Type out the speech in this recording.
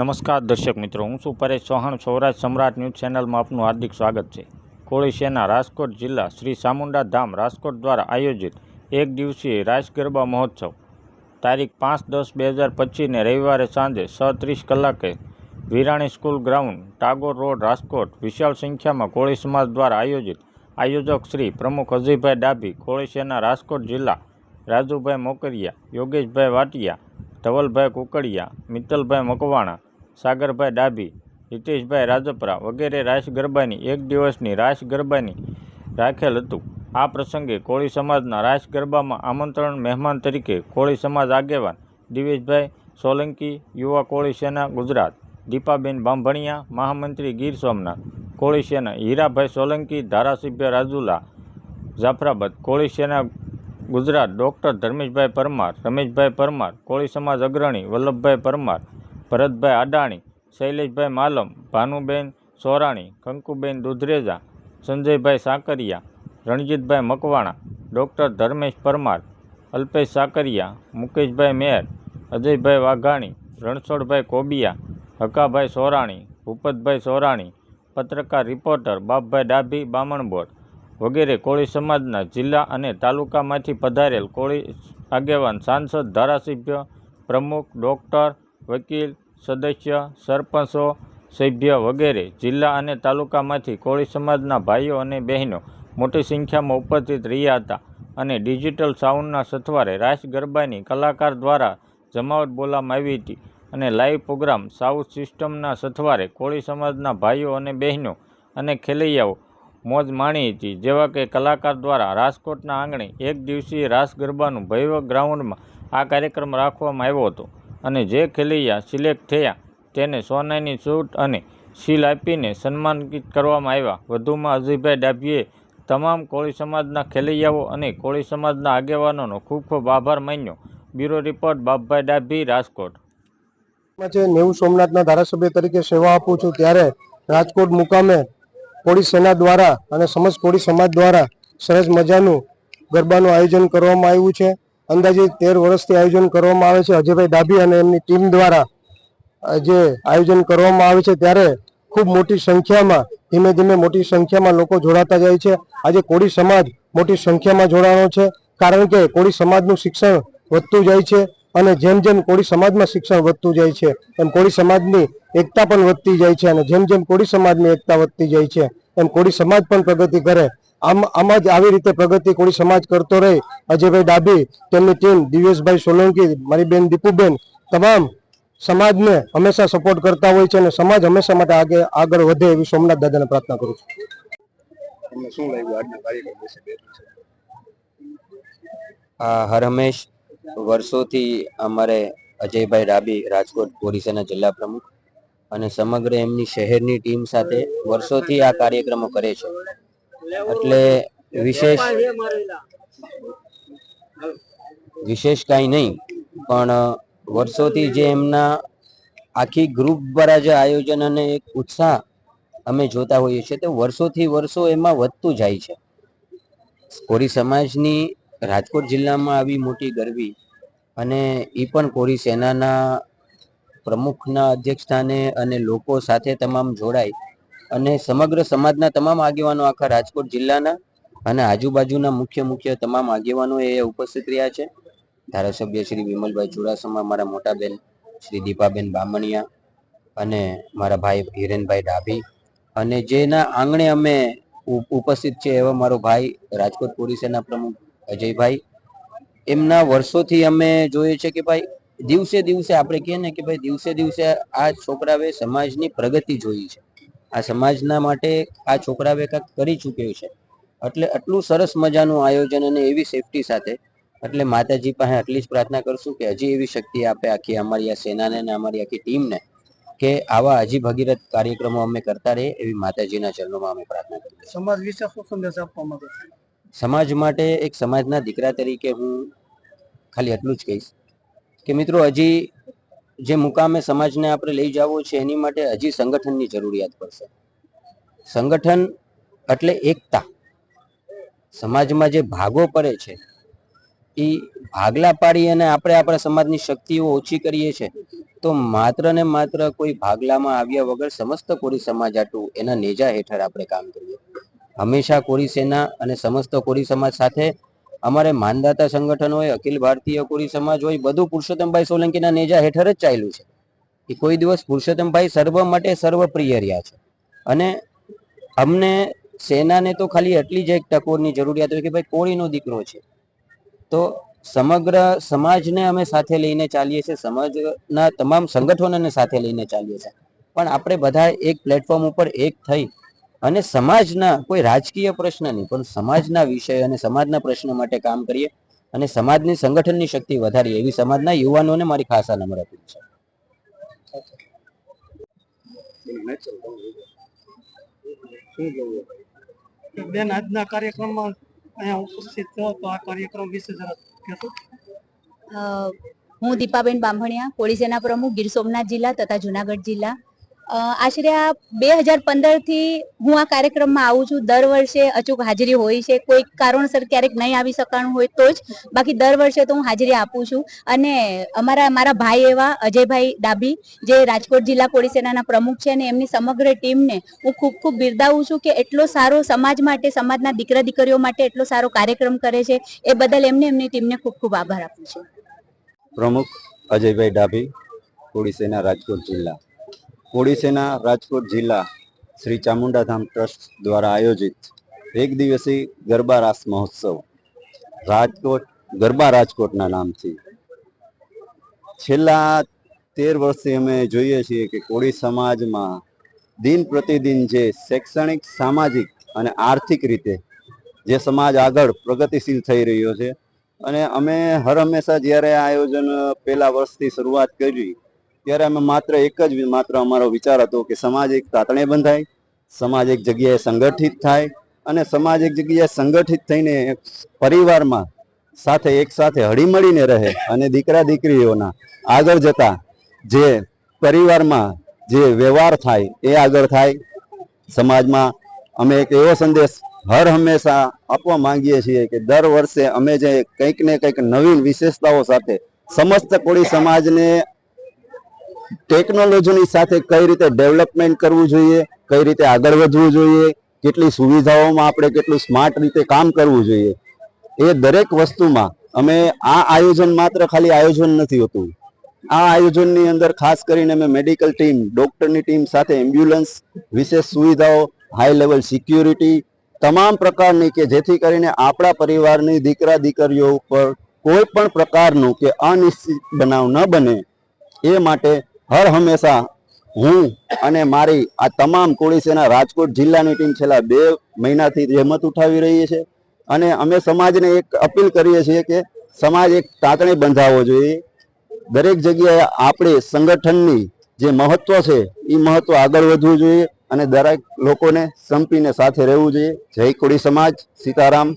નમસ્કાર દર્શક મિત્રો, હું છું પરેશ ચૌહાણ. સૌરાષ્ટ્ર સમ્રાટ ન્યૂઝ ચેનલમાં આપનું હાર્દિક સ્વાગત છે. કોળી સેના રાજકોટ જિલ્લા શ્રી ચામુંડા ધામ રાજકોટ દ્વારા આયોજિત એક દિવસીય રાસ ગરબા મહોત્સવ. તારીખ પાંચ દસ બે હજાર પચીસને રવિવારે સાંજે છ ત્રીસ કલાકે Virani school ground, Tagore road, Rajkot વિશાળ સંખ્યામાં કોળી સમાજ દ્વારા આયોજિત આયોજક શ્રી પ્રમુખ અજયભાઈ ડાભી, કોળી સેના રાજકોટ જિલ્લા રાજુભાઈ મોકરિયા, યોગેશભાઈ વાટિયા, ધવલભાઈ કુકડિયા, મિત્તલભાઈ મકવાણા સાગરભાઈ ડાભી, હિતેશભાઈ રાજપરા વગેરે રાસ ગરબાની એક દિવસની રાસ ગરબાની રાખેલ હતું. આ પ્રસંગે કોળી સમાજના રાસ ગરબામાં આમંત્રણ મહેમાન તરીકે કોળી સમાજ આગેવાન દિવેશભાઈ સોલંકી, યુવા કોળી સેના ગુજરાત, દીપાબેન બાંભણિયા, મહામંત્રી ગીર સોમનાથ, કોળી સેના હીરાભાઈ સોલંકી, ધારાસભ્ય રાજુલા જાફરાબાદ, કોળી સેના ગુજરાત ડૉક્ટર ધર્મેશભાઈ પરમાર, રમેશભાઈ પરમાર, કોળી સમાજ અગ્રણી વલ્લભભાઈ પરમાર ભરતભાઈ અડાણી, શૈલેષભાઈ માલમ, ભાનુબેન સોરાણી, કંકુબેન દુધરેજા સંજયભાઈ સાકરિયા, રણજીતભાઈ મકવાણા, ડૉક્ટર ધર્મેશ પરમાર, અલ્પેશ સાકરિયા, મુકેશભાઈ મેર અજયભાઈ વાઘાણી, રણછોડભાઈ કોબિયા, હકાભાઈ સોરાણી, ભૂપતભાઈ સોરાણી, પત્રકાર રિપોર્ટર બાપભાઈ ડાભી બામણબોર વગેરે કોળી સમાજના જિલ્લા અને તાલુકામાંથી પધારેલ કોળી આગેવાન સાંસદ ધારાસભ્ય પ્રમુખ ડૉક્ટર વકીલ, સદસ્ય, સરપંચો, સભ્ય વગેરે જિલ્લા અને તાલુકામાંથી કોળી સમાજના ભાઈઓ અને બહેનો મોટી સંખ્યામાં ઉપસ્થિત રહ્યા હતા અને ડિજિટલ સાઉન્ડના સથવારે રાસ ગરબાની કલાકાર દ્વારા જમાવટ બોલાવવામાં આવી હતી અને લાઈવ પ્રોગ્રામ સાઉથ સિસ્ટમના સથવારે કોળી સમાજના ભાઈઓ અને બહેનો અને ખેલૈયાઓ મોજ માણી હતી. જેવા કે કલાકાર દ્વારા રાજકોટના આંગણે એક દિવસીય રાસ ગરબાનું ભૈવ ગ્રાઉન્ડમાં આ કાર્યક્રમ રાખવામાં આવ્યો હતો. અને જે ખેલૈયા સિલેક્ટ થયા તેને સોનાની સૂટ અને સીલ આપીને સન્માનિત કરવામાં આવ્યા. વધુમાં અજયભાઈ ડાભીએ તમામ કોળી સમાજના ખેલૈયાઓ અને કોળી સમાજના આગેવાનોનો ખૂબ ખૂબ આભાર માન્યો. Bureau report, Bapbhai Dabhi, Rajkot. માં નેવું સોમનાથના ધારાસભ્ય તરીકે સેવા આપું છું. ત્યારે રાજકોટ મુકામે કોળી સેના દ્વારા અને સમજ કોળી સમાજ દ્વારા સરસ મજાનું ગરબાનું આયોજન કરવામાં આવ્યું છે. અંદાજે તેર વર્ષથી આયોજન કરવામાં આવે છે. અજયભાઈ ડાભી અને એમની ટીમ દ્વારા જે આયોજન કરવામાં આવે છે ત્યારે ખૂબ મોટી સંખ્યામાં, ધીમે ધીમે મોટી સંખ્યામાં લોકો જોડાતા જાય છે. આજે કોળી સમાજ મોટી સંખ્યામાં જોડાવાનો છે, કારણ કે કોળી સમાજનું શિક્ષણ વધતું જાય છે અને જેમ જેમ કોળી સમાજમાં શિક્ષણ વધતું જાય છે, એમ કોળી સમાજની એકતા પણ વધતી જાય છે અને જેમ જેમ કોળી સમાજની એકતા વધતી જાય છે, એમ કોળી સમાજ પણ પ્રગતિ કરે આમ આમાં જ આવી રીતે પ્રગતિ કોળી સમાજ કરતો રહે. અજયભાઈ ડાભી તેમની ટીમ દિવ્યેશભાઈ સોલંકી મારી બેન દીપુબેન તમામ સમાજને હંમેશા સપોર્ટ કરતા હોય છે અને સમાજ હંમેશા માટે આગળ આગળ વધે એવી સોમનાથ દાદાને પ્રાર્થના કરું છું. શું હર હંમેશ વર્ષોથી અમારે અજયભાઈ ડાબી રાજકોટ પોલીસના જિલ્લા પ્રમુખ અને સમગ્ર એમની શહેરની ટીમ સાથે વર્ષોથી આ કાર્યક્રમો કરે છે. એટલે વિશેષ વિશેષ કાંઈ નહીં, પણ વર્ષોથી જે એમના આખી ગ્રુપ દ્વારા જે આયોજન અને એક ઉત્સાહ અમે જોતા હોઈએ છીએ, તો વર્ષોથી વર્ષો એમાં વધતું જાય છે. કોરી સમાજની રાજકોટ જિલ્લામાં આવી મોટી ગરબી અને એ પણ કોરી સેનાના પ્રમુખના અધ્યક્ષ સ્થાને અને લોકો સાથે તમામ જોડાય અને સમગ્ર સમાજના તમામ આગેવાનો આખા રાજકોટ જિલ્લાના અને આજુબાજુના મુખ્ય મુખ્ય તમામ આગેવાનો એ ઉપસ્થિત રહ્યા છે. ધારાસભ્ય શ્રી વિમલભાઈ ચુડાસમા, મારા મોટા બેન શ્રી દીપાબેન બામણિયા અને મારા ભાઈ હિરેનભાઈ ડાભી અને જેના આંગણે અમે ઉપસ્થિત છે એવા મારો ભાઈ રાજકોટ પોલીસના પ્રમુખ અજયભાઈ. એમના વર્ષોથી અમે જોઈએ છે કે ભાઈ દિવસે દિવસે આપણે કહીએ ને કે ભાઈ દિવસે દિવસે આ છોકરાએ સમાજની પ્રગતિ જોઈ છે. આ સમાજના માટે આ છોકરા કંઈક કરી ચૂક્યું છે. એટલે આટલું સરસ મજાનું આયોજન અને એવી સેફટી સાથે એટલે માતાજી પાસે આટલી જ પ્રાર્થના કરશું કે હજી એવી શક્તિ આપે આખી અમારી આ સેનાને અને અમારી આખી ટીમને કે આવા હજી ભગીરથ કાર્યક્રમો અમે કરતા રહીએ એવી માતાજીના ચરણોમાં અમે પ્રાર્થના કરીએ સમાજ વિશે શું સંદેશ આપવા માંગો સમાજ માટે એક સમાજના દીકરા તરીકે હું ખાલી એટલું જ કહીશ કે મિત્રો હજી જે મુકામે સમાજને આપણે લઈ જવો છે, એની માટે હજી સંગઠનની જરૂરિયાત પડશે. સંગઠન એટલે એકતા. સમાજમાં જે ભાગો પડે છે, એ ભાગલા પાડી અને આપણે આપણા સમાજની શક્તિઓ ઓછી કરીએ છીએ તો માત્ર ને માત્ર કોઈ ભાગલામાં આવ્યા વગર સમસ્ત કોરી સમાજ આટું એના નેજા હેઠળ આપણે કામ કરીએ. હંમેશા કોરી સેના અને સમસ્ત કોરી સમાજ સાથે અમારે માનદાતા સંગઠન હોય, અખિલ ભારતીય કોળી સમાજ હોય, બધું પુરુષોત્તમભાઈ સોલંકીના નેજા હેઠળ જ ચાલ્યું છે. એ કોઈ દિવસ પુરુષોત્તમભાઈ સર્વ માટે સર્વપ્રિય રહ્યા છે. અને અમને સેનાને તો ખાલી એટલી જ એક ટકોરની જરૂરિયાત હોય કે ભાઈ કોળીનો દીકરો છે. તો સમગ્ર સમાજને અમે સાથે લઈને ચાલીએ છીએ, સમાજના તમામ સંગઠનોને સાથે લઈને ચાલીએ છીએ. પણ આપણે બધા એક પ્લેટફોર્મ ઉપર એક થઈ અને સમાજના કોઈ રાજકીય પ્રશ્ન નહીં પણ સમાજના વિષય અને સમાજના પ્રશ્ન માટે કામ કરીએ અને સમાજની સંગઠનની શક્તિ વધારીએ. એવી સમાજના યુવાનોને મારી ખાસ આ નંબર અપીલ છે. બેન આજના કાર્યક્રમમાં અહીંયા ઉપસ્થિત થયો તો આ કાર્યક્રમ વિશે જરા કહેશો? હું દીપાબેન બાંભણિયા પોલીસેના સેના પ્રમુખ ગીર સોમનાથ જિલ્લા તથા જુનાગઢ જિલ્લા. આશરે આ બે હજાર પંદરથી હું આ કાર્યક્રમમાં આવું છું. દર વર્ષે અચૂક હાજરી હોય છે. કોઈ કારણસર ક્યારેક નહીં આવી શકાણું હોય તો જ. બાકી દર વર્ષે તો હું હાજરી આપું છું. અને અમારા, મારા ભાઈ એવા અજયભાઈ ડાભી, જે રાજકોટ જિલ્લા કોળી સેનાના પ્રમુખ છે અને એમની સમગ્ર ટીમને હું ખૂબ ખૂબ બિરદાવું છું કે એટલો સારો સમાજ માટે, સમાજના દીકરા દીકરીઓ માટે એટલો સારો કાર્યક્રમ કરે છે. એ બદલ એમને, એમની ટીમને ખૂબ ખૂબ આભાર આપું છું. પ્રમુખ અજયભાઈ ડાભી કોળી સેના રાજકોટ જિલ્લા. કોળી સેના રાજકોટ જિલ્લા શ્રી ચામુંડાધામ ટ્રસ્ટ દ્વારા આયોજિત એક દિવસીય ગરબા રાસ મહોત્સવ. રાજકોટ, ગરબા રાજકોટના નામથી. છેલ્લા તેર વર્ષથી અમે જોઈએ છીએ કે કોળી સમાજમાં દિન પ્રતિદિન જે શૈક્ષણિક, સામાજિક અને આર્થિક રીતે જે સમાજ આગળ પ્રગતિશીલ થઈ રહ્યો છે. અને અમે હર હંમેશા જ્યારે આ આયોજન પહેલા વર્ષથી શરૂઆત કરી ત્યારે અમે માત્ર એક જ માત્ર અમારો વિચાર હતો કે સમાજ એક તાતણે બંધાય, સમાજ એક જગ્યાએ સંગઠિત થાય અને સમાજ એક જગ્યાએ સંગઠિત થઈને પરિવારમાં સાથે એક સાથે હળીમળીને રહે અને દીકરા દીકરીઓના આગળ જતા જે પરિવારમાં જે વ્યવહાર થાય એ આગળ થાય. સમાજમાં અમે એક એવો સંદેશ હર હંમેશા આપવા માંગીએ છીએ કે દર વર્ષે અમે જે કંઈક ને કંઈક નવીન વિશેષતાઓ સાથે સમસ્ત કોળી સમાજને ટેકનોલોજીની સાથે કઈ રીતે ડેવલપમેન્ટ કરવું જોઈએ, કઈ રીતે આગળ વધવું જોઈએ, કેટલી સુવિધાઓમાં આપણે કેટલું સ્માર્ટ રીતે કામ કરવું જોઈએ. એ દરેક વસ્તુમાં અમે આ આયોજન માત્ર ખાલી આયોજન નથી હોતું. આ આયોજનની અંદર ખાસ કરીને અમે મેડિકલ ટીમ, ડોક્ટરની ટીમ સાથે એમ્બ્યુલન્સ, વિશેષ સુવિધાઓ, હાઈ લેવલ સિક્યુરિટી, તમામ પ્રકારની કે જેથી કરીને આપણા પરિવારની દીકરા દીકરીઓ ઉપર કોઈ પણ પ્રકારનું કે અનિશ્ચિત બનાવ ન બને, એ માટે હર હંમેશા હું અને મારી આ તમામ કોળી સેના રાજકોટ જિલ્લાની ટીમ છેલ્લા બે મહિનાથી જહેમત ઉઠાવી રહી છે અને અમે સમાજને એક અપીલ કરીએ છીએ કે સમાજ એક તાતણે બંધાવવો જોઈએ. દરેક જગ્યાએ આપણે સંગઠનની જે મહત્વ છે એ મહત્વ આગળ વધવું જોઈએ અને દરેક લોકોને સંપીને સાથે રહેવું જોઈએ. જય કોળી સમાજ, સીતારામ.